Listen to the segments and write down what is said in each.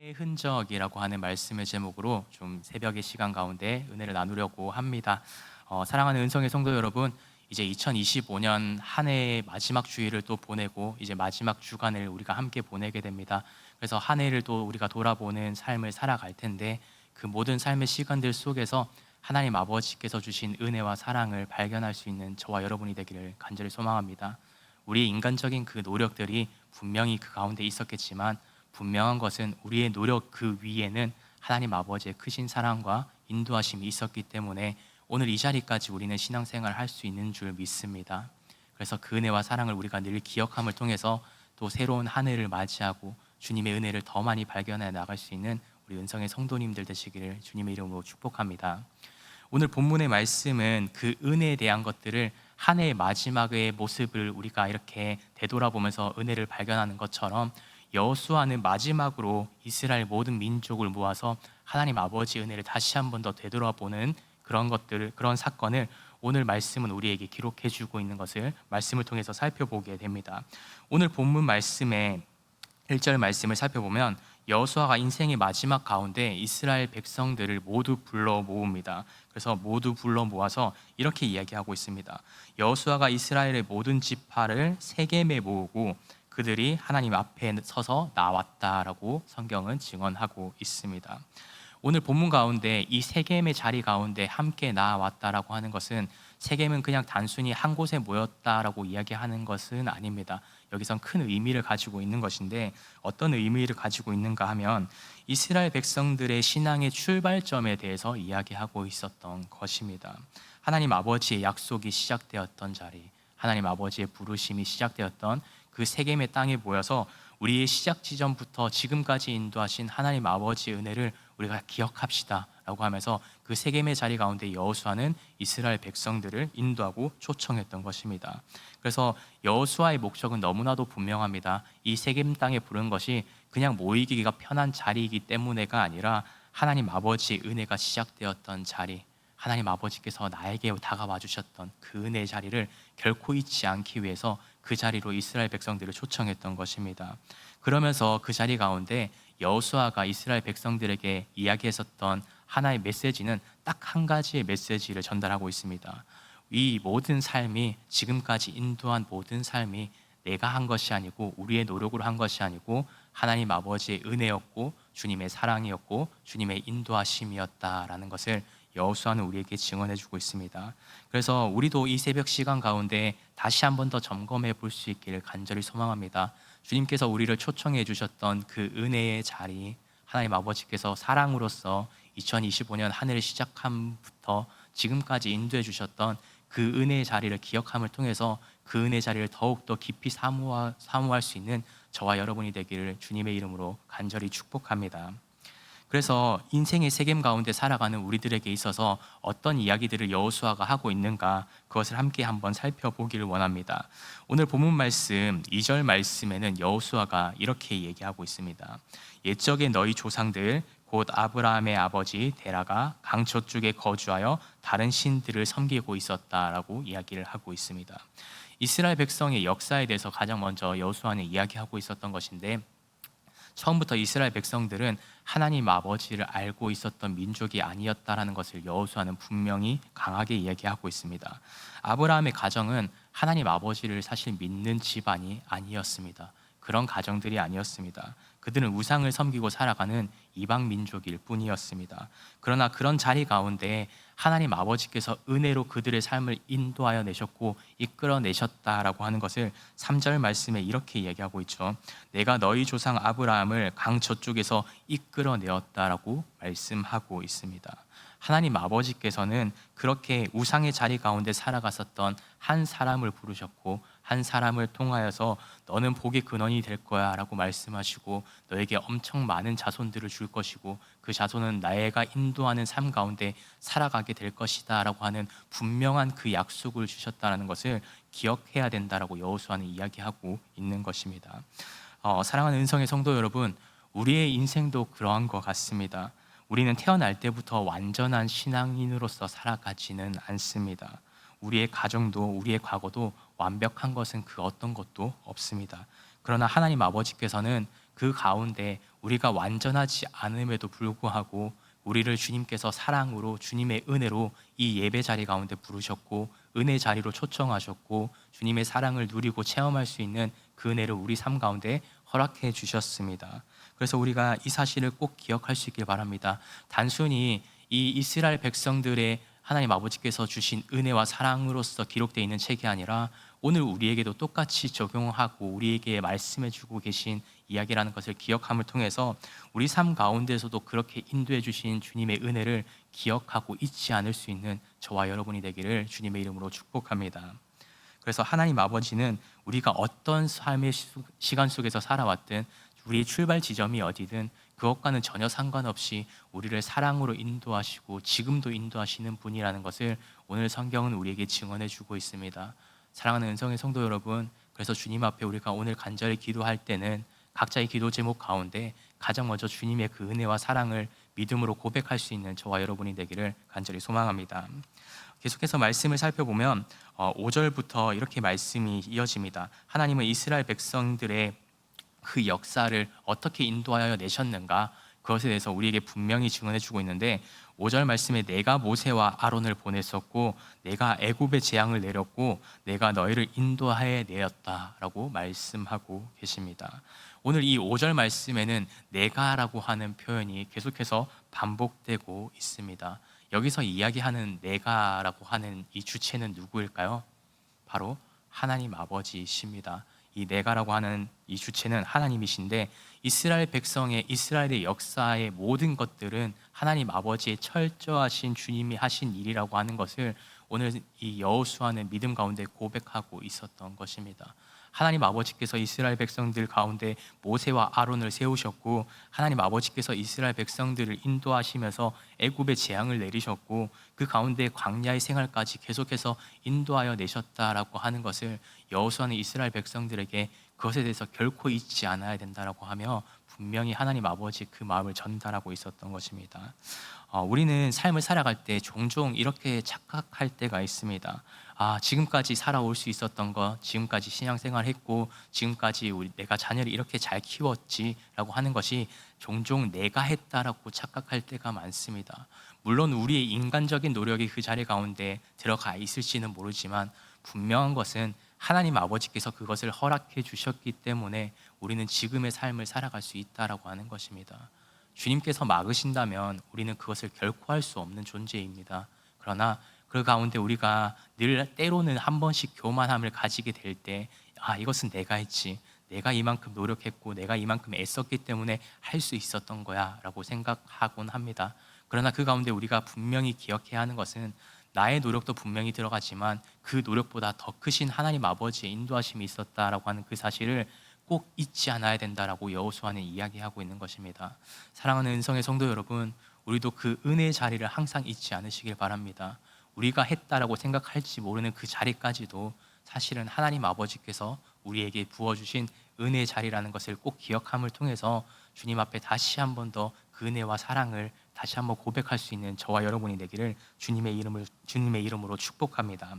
흔적이라고 하는 말씀의 제목으로 좀 새벽의 시간 가운데 은혜를 나누려고 합니다. 어, 사랑하는 은성의 성도 여러분, 이제 2025년 한 해의 마지막 주일을 또 보내고 이제 마지막 주간을 우리가 함께 보내게 됩니다. 그래서 한 해를 또 우리가 돌아보는 삶을 살아갈 텐데 그 모든 삶의 시간들 속에서 하나님 아버지께서 주신 은혜와 사랑을 발견할 수 있는 저와 여러분이 되기를 간절히 소망합니다. 우리의 인간적인 그 노력들이 분명히 그 가운데 있었겠지만 분명한 것은 우리의 노력 그 위에는 하나님 아버지의 크신 사랑과 인도하심이 있었기 때문에 오늘 이 자리까지 우리는 신앙생활을 할수 있는 줄 믿습니다. 그래서 그 은혜와 사랑을 우리가 늘 기억함을 통해서 또 새로운 한 해를 맞이하고 주님의 은혜를 더 많이 발견해 나갈 수 있는 우리 은성의 성도님들 되시기를 주님의 이름으로 축복합니다. 오늘 본문의 말씀은 그 은혜에 대한 것들을 한 해의 마지막의 모습을 우리가 이렇게 되돌아보면서 은혜를 발견하는 것처럼 여호수아는 마지막으로 이스라엘 모든 민족을 모아서 하나님 아버지 은혜를 다시 한 번 더 되돌아보는 그런 것들을 그런 사건을 오늘 말씀은 우리에게 기록해 주고 있는 것을 말씀을 통해서 살펴보게 됩니다. 오늘 본문 말씀의 1절 말씀을 살펴보면 여호수아가 인생의 마지막 가운데 이스라엘 백성들을 모두 불러 모읍니다. 그래서 모두 불러 모아서 이렇게 이야기하고 있습니다. 여호수아가 이스라엘의 모든 지파를 세겜에 모으고 그들이 하나님 앞에 서서 나왔다라고 성경은 증언하고 있습니다. 오늘 본문 가운데 이 세겜의 자리 가운데 함께 나왔다라고 하는 것은 세겜은 그냥 단순히 한 곳에 모였다라고 이야기하는 것은 아닙니다. 여기선 큰 의미를 가지고 있는 것인데 어떤 의미를 가지고 있는가 하면 이스라엘 백성들의 신앙의 출발점에 대해서 이야기하고 있었던 것입니다. 하나님 아버지의 약속이 시작되었던 자리, 하나님 아버지의 부르심이 시작되었던 그 세겜의 땅에 모여서 우리의 시작 지점부터 지금까지 인도하신 하나님 아버지의 은혜를 우리가 기억합시다라고 하면서 그 세겜의 자리 가운데 여호수아는 이스라엘 백성들을 인도하고 초청했던 것입니다. 그래서 여호수아의 목적은 너무나도 분명합니다. 이 세겜 땅에 부른 것이 그냥 모이기가 편한 자리이기 때문에가 아니라 하나님 아버지의 은혜가 시작되었던 자리, 하나님 아버지께서 나에게 다가와 주셨던 그 은혜의 자리를 결코 잊지 않기 위해서 그 자리로 이스라엘 백성들을 초청했던 것입니다. 그러면서 그 자리 가운데 여호수아가 이스라엘 백성들에게 이야기했었던 하나의 메시지는 딱 한 가지의 메시지를 전달하고 있습니다. 이 모든 삶이 지금까지 인도한 모든 삶이 내가 한 것이 아니고 우리의 노력으로 한 것이 아니고 하나님 아버지의 은혜였고 주님의 사랑이었고 주님의 인도하심이었다라는 것을 여호수아는 우리에게 증언해 주고 있습니다. 그래서 우리도 이 새벽 시간 가운데 다시 한 번 더 점검해 볼 수 있기를 간절히 소망합니다. 주님께서 우리를 초청해 주셨던 그 은혜의 자리, 하나님 아버지께서 사랑으로서 2025년 한 해를 시작함부터 지금까지 인도해 주셨던 그 은혜의 자리를 기억함을 통해서 그 은혜 자리를 더욱 더 깊이 사모할 수 있는 저와 여러분이 되기를 주님의 이름으로 간절히 축복합니다. 그래서 인생의 세겜 가운데 살아가는 우리들에게 있어서 어떤 이야기들을 여호수아가 하고 있는가 그것을 함께 한번 살펴보기를 원합니다. 오늘 본문 말씀 2절 말씀에는 여호수아가 이렇게 얘기하고 있습니다. 옛적에 너희 조상들 곧 아브라함의 아버지 데라가 강 저쪽에 거주하여 다른 신들을 섬기고 있었다라고 이야기를 하고 있습니다. 이스라엘 백성의 역사에 대해서 가장 먼저 여호수아는 이야기하고 있었던 것인데 처음부터 이스라엘 백성들은 하나님 아버지를 알고 있었던 민족이 아니었다라는 것을 여호수아는 분명히 강하게 이야기하고 있습니다. 아브라함의 가정은 하나님 아버지를 사실 믿는 집안이 아니었습니다. 그런 가정들이 아니었습니다. 그들은 우상을 섬기고 살아가는 이방 민족일 뿐이었습니다. 그러나 그런 자리 가운데 하나님 아버지께서 은혜로 그들의 삶을 인도하여 내셨고 이끌어 내셨다라고 하는 것을 3절 말씀에 이렇게 얘기하고 있죠. 내가 너희 조상 아브라함을 강 저쪽에서 이끌어 내었다라고 말씀하고 있습니다. 하나님 아버지께서는 그렇게 우상의 자리 가운데 살아갔었던 한 사람을 부르셨고 한 사람을 통하여서 너는 복의 근원이 될 거야라고 말씀하시고 너에게 엄청 많은 자손들을 줄 것이고 그 자손은 나애가 인도하는 삶 가운데 살아가게 될 것이다라고 하는 분명한 그 약속을 주셨다라는 것을 기억해야 된다라고 여호수아는 이야기하고 있는 것입니다. 어, 사랑하는 은성의 성도 여러분, 우리의 인생도 그러한 것 같습니다. 우리는 태어날 때부터 완전한 신앙인으로서 살아가지는 않습니다. 우리의 가정도 우리의 과거도 완벽한 것은 그 어떤 것도 없습니다. 그러나 하나님 아버지께서는 그 가운데 우리가 완전하지 않음에도 불구하고 우리를 주님께서 사랑으로 주님의 은혜로 이 예배 자리 가운데 부르셨고 은혜 자리로 초청하셨고 주님의 사랑을 누리고 체험할 수 있는 그 은혜를 우리 삶 가운데 허락해 주셨습니다. 그래서 우리가 이 사실을 꼭 기억할 수 있길 바랍니다. 단순히 이 이스라엘 백성들의 하나님 아버지께서 주신 은혜와 사랑으로서 기록되어 있는 책이 아니라 오늘 우리에게도 똑같이 적용하고 우리에게 말씀해 주고 계신 이야기라는 것을 기억함을 통해서 우리 삶 가운데서도 그렇게 인도해 주신 주님의 은혜를 기억하고 잊지 않을 수 있는 저와 여러분이 되기를 주님의 이름으로 축복합니다. 그래서 하나님 아버지는 우리가 어떤 삶의 시- 시간 속에서 살아왔든 우리의 출발 지점이 어디든 그것과는 전혀 상관없이 우리를 사랑으로 인도하시고 지금도 인도하시는 분이라는 것을 오늘 성경은 우리에게 증언해 주고 있습니다. 사랑하는 은성의 성도 여러분, 그래서 주님 앞에 우리가 오늘 간절히 기도할 때는 각자의 기도 제목 가운데 가장 먼저 주님의 그 은혜와 사랑을 믿음으로 고백할 수 있는 저와 여러분이 되기를 간절히 소망합니다. 계속해서 말씀을 살펴보면 어, 5절부터 이렇게 말씀이 이어집니다. 하나님은 이스라엘 백성들의 그 역사를 어떻게 인도하여 내셨는가 그것에 대해서 우리에게 분명히 증언해 주고 있는데 5절 말씀에 내가 모세와 아론을 보냈었고 내가 애굽의 재앙을 내렸고 내가 너희를 인도하여 내었다라고 말씀하고 계십니다. 오늘 이 5절 말씀에는 내가라고 하는 표현이 계속해서 반복되고 있습니다. 여기서 이야기하는 내가라고 하는 이 주체는 누구일까요? 바로 하나님 아버지이십니다. 이 내가라고 하는 이 주체는 하나님이신데 이스라엘 백성의 이스라엘의 역사의 모든 것들은 하나님 아버지의 철저하신 주님이 하신 일이라고 하는 것을 오늘 이 여호수아는 믿음 가운데 고백하고 있었던 것입니다. 하나님 아버지께서 이스라엘 백성들 가운데 모세와 아론을 세우셨고 하나님 아버지께서 이스라엘 백성들을 인도하시면서 애굽의 재앙을 내리셨고 그 가운데 광야의 생활까지 계속해서 인도하여 내셨다라고 하는 것을 여호수아는 이스라엘 백성들에게 그것에 대해서 결코 잊지 않아야 된다라고 하며 분명히 하나님 아버지 그 마음을 전달하고 있었던 것입니다. 어, 우리는 삶을 살아갈 때 종종 이렇게 착각할 때가 있습니다. 아, 지금까지 살아올 수 있었던 것, 지금까지 신앙생활 했고, 지금까지 우리, 내가 자녀를 이렇게 잘 키웠지라고 하는 것이 종종 내가 했다라고 착각할 때가 많습니다. 물론 우리의 인간적인 노력이 그 자리 가운데 들어가 있을지는 모르지만 분명한 것은 하나님 아버지께서 그것을 허락해 주셨기 때문에 우리는 지금의 삶을 살아갈 수 있다라고 하는 것입니다. 주님께서 막으신다면 우리는 그것을 결코 할 수 없는 존재입니다. 그러나 그 가운데 우리가 늘 때로는 한 번씩 교만함을 가지게 될 때, 아, 이것은 내가 했지. 내가 이만큼 노력했고, 내가 이만큼 애썼기 때문에 할 수 있었던 거야. 라고 생각하곤 합니다. 그러나 그 가운데 우리가 분명히 기억해야 하는 것은 나의 노력도 분명히 들어가지만 그 노력보다 더 크신 하나님 아버지의 인도하심이 있었다라고 하는 그 사실을 꼭 잊지 않아야 된다라고 여호수아는 이야기하고 있는 것입니다. 사랑하는 은성의 성도 여러분, 우리도 그 은혜의 자리를 항상 잊지 않으시길 바랍니다. 우리가 했다라고 생각할지 모르는 그 자리까지도 사실은 하나님 아버지께서 우리에게 부어주신 은혜의 자리라는 것을 꼭 기억함을 통해서 주님 앞에 다시 한 번 더 그 은혜와 사랑을 다시 한번 고백할 수 있는 저와 여러분이 되기를 주님의 이름을 주님의 이름으로 축복합니다.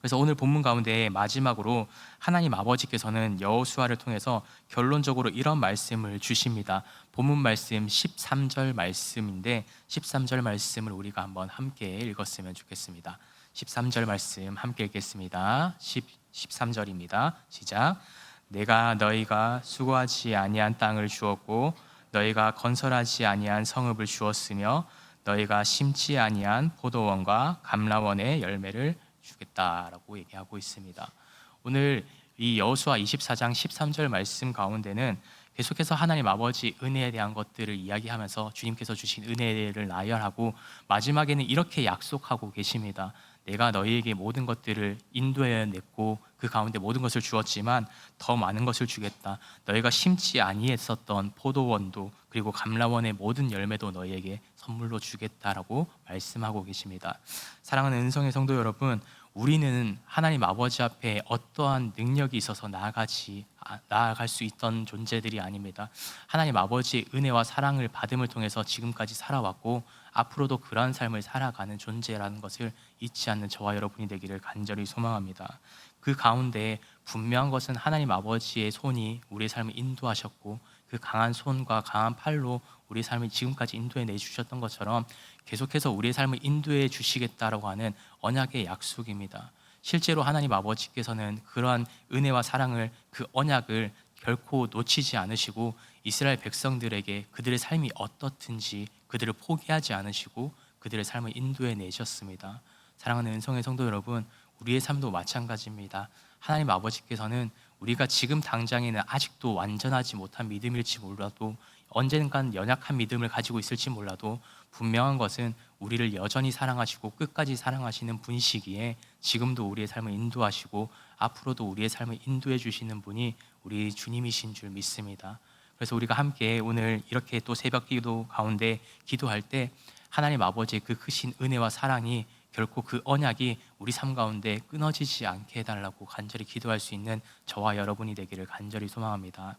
그래서 오늘 본문 가운데 마지막으로 하나님 아버지께서는 여호수아를 통해서 결론적으로 이런 말씀을 주십니다. 본문 말씀 13절 말씀인데 13절 말씀을 우리가 한번 함께 읽었으면 좋겠습니다. 13절 말씀 함께 읽겠습니다. 10, 13절입니다. 시작. 내가 너희가 수고하지 아니한 땅을 주었고 너희가 건설하지 아니한 성읍을 주었으며 너희가 심지 아니한 포도원과 감라원의 열매를 주겠다라고 얘기하고 있습니다. 오늘 이 여호수아 24장 13절 말씀 가운데는 계속해서 하나님 아버지 은혜에 대한 것들을 이야기하면서 주님께서 주신 은혜를 나열하고 마지막에는 이렇게 약속하고 계십니다. 내가 너희에게 모든 것들을 인도해 냈고 그 가운데 모든 것을 주었지만 더 많은 것을 주겠다. 너희가 심지 아니했었던 포도원도 그리고 감라원의 모든 열매도 너희에게 선물로 주겠다라고 말씀하고 계십니다. 사랑하는 은성의 성도 여러분, 우리는 하나님 아버지 앞에 어떠한 능력이 있어서 나아가지 아, 나아갈 수 있던 존재들이 아닙니다. 하나님 아버지의 은혜와 사랑을 받음을 통해서 지금까지 살아왔고 앞으로도 그러한 삶을 살아가는 존재라는 것을 잊지 않는 저와 여러분이 되기를 간절히 소망합니다. 그 가운데 분명한 것은 하나님 아버지의 손이 우리의 삶을 인도하셨고 그 강한 손과 강한 팔로 우리의 삶을 지금까지 인도해 내주셨던 것처럼 계속해서 우리의 삶을 인도해 주시겠다라고 하는 언약의 약속입니다. 실제로 하나님 아버지께서는 그러한 은혜와 사랑을 그 언약을 결코 놓치지 않으시고 이스라엘 백성들에게 그들의 삶이 어떻든지 그들을 포기하지 않으시고 그들의 삶을 인도해 내셨습니다. 사랑하는 은성의 성도 여러분, 우리의 삶도 마찬가지입니다. 하나님 아버지께서는 우리가 지금 당장에는 아직도 완전하지 못한 믿음일지 몰라도 언젠간 연약한 믿음을 가지고 있을지 몰라도 분명한 것은 우리를 여전히 사랑하시고 끝까지 사랑하시는 분이시기에 지금도 우리의 삶을 인도하시고 앞으로도 우리의 삶을 인도해 주시는 분이 우리 주님이신 줄 믿습니다. 그래서 우리가 함께 오늘 이렇게 또 새벽 기도 가운데 기도할 때 하나님 아버지의 그 크신 은혜와 사랑이 결코 그 언약이 우리 삶 가운데 끊어지지 않게 해달라고 간절히 기도할 수 있는 저와 여러분이 되기를 간절히 소망합니다.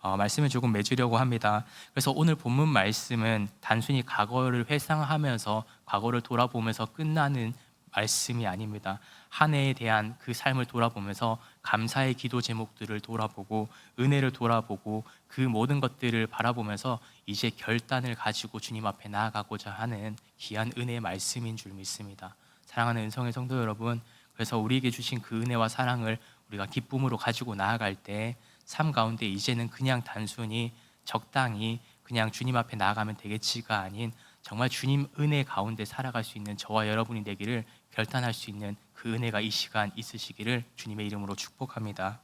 어, 말씀을 조금 맺으려고 합니다. 그래서 오늘 본문 말씀은 단순히 과거를 회상하면서 과거를 돌아보면서 끝나는 말씀이 아닙니다. 한 해에 대한 그 삶을 돌아보면서 감사의 기도 제목들을 돌아보고 은혜를 돌아보고 그 모든 것들을 바라보면서 이제 결단을 가지고 주님 앞에 나아가고자 하는 귀한 은혜의 말씀인 줄 믿습니다. 사랑하는 은성의 성도 여러분, 그래서 우리에게 주신 그 은혜와 사랑을 우리가 기쁨으로 가지고 나아갈 때 삶 가운데 이제는 그냥 단순히 적당히 그냥 주님 앞에 나아가면 되겠지가 아닌 정말 주님 은혜 가운데 살아갈 수 있는 저와 여러분이 되기를 결단할 수 있는 그 은혜가 이 시간 있으시기를 주님의 이름으로 축복합니다.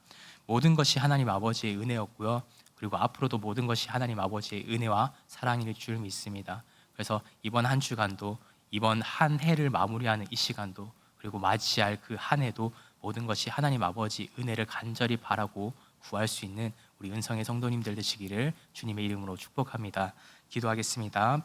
모든 것이 하나님 아버지의 은혜였고요. 그리고 앞으로도 모든 것이 하나님 아버지의 은혜와 사랑일 줄 믿습니다. 그래서 이번 한 주간도 이번 한 해를 마무리하는 이 시간도 그리고 맞이할 그 한 해도 모든 것이 하나님 아버지 은혜를 간절히 바라고 구할 수 있는 우리 은성의 성도님들 되시기를 주님의 이름으로 축복합니다. 기도하겠습니다.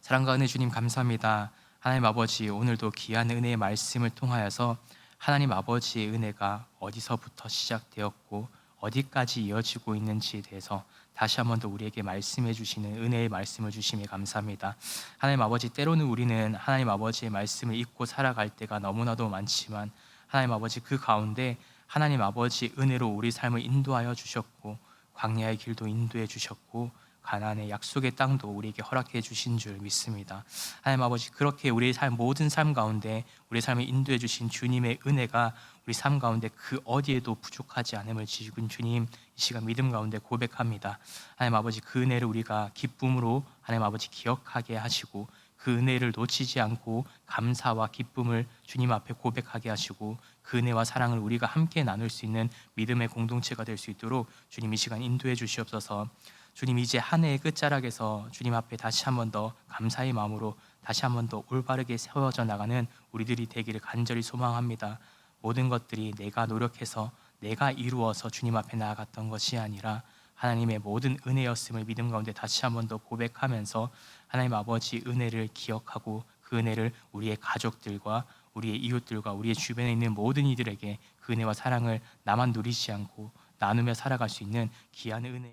사랑과 은혜 주님 감사합니다. 하나님 아버지 오늘도 귀한 은혜의 말씀을 통하여서 하나님 아버지의 은혜가 어디서부터 시작되었고 어디까지 이어지고 있는지에 대해서 다시 한 번 더 우리에게 말씀해 주시는 은혜의 말씀을 주심에 감사합니다. 하나님 아버지 때로는 우리는 하나님 아버지의 말씀을 잊고 살아갈 때가 너무나도 많지만 하나님 아버지 그 가운데 하나님 아버지 은혜로 우리 삶을 인도하여 주셨고 광야의 길도 인도해 주셨고 가나안의 약속의 땅도 우리에게 허락해 주신 줄 믿습니다. 하나님 아버지 그렇게 우리의 삶 모든 삶 가운데 우리의 삶을 인도해 주신 주님의 은혜가 우리 삶 가운데 그 어디에도 부족하지 않음을 지금 주님 이 시간 믿음 가운데 고백합니다. 하나님 아버지 그 은혜를 우리가 기쁨으로 하나님 아버지 기억하게 하시고 그 은혜를 놓치지 않고 감사와 기쁨을 주님 앞에 고백하게 하시고 그 은혜와 사랑을 우리가 함께 나눌 수 있는 믿음의 공동체가 될 수 있도록 주님 이 시간 인도해 주시옵소서. 주님 이제 한 해의 끝자락에서 주님 앞에 다시 한 번 더 감사의 마음으로 다시 한 번 더 올바르게 세워져 나가는 우리들이 되기를 간절히 소망합니다. 모든 것들이 내가 노력해서 내가 이루어서 주님 앞에 나아갔던 것이 아니라 하나님의 모든 은혜였음을 믿음 가운데 다시 한 번 더 고백하면서 하나님 아버지 은혜를 기억하고 그 은혜를 우리의 가족들과 우리의 이웃들과 우리의 주변에 있는 모든 이들에게 그 은혜와 사랑을 나만 누리지 않고 나누며 살아갈 수 있는 귀한 은혜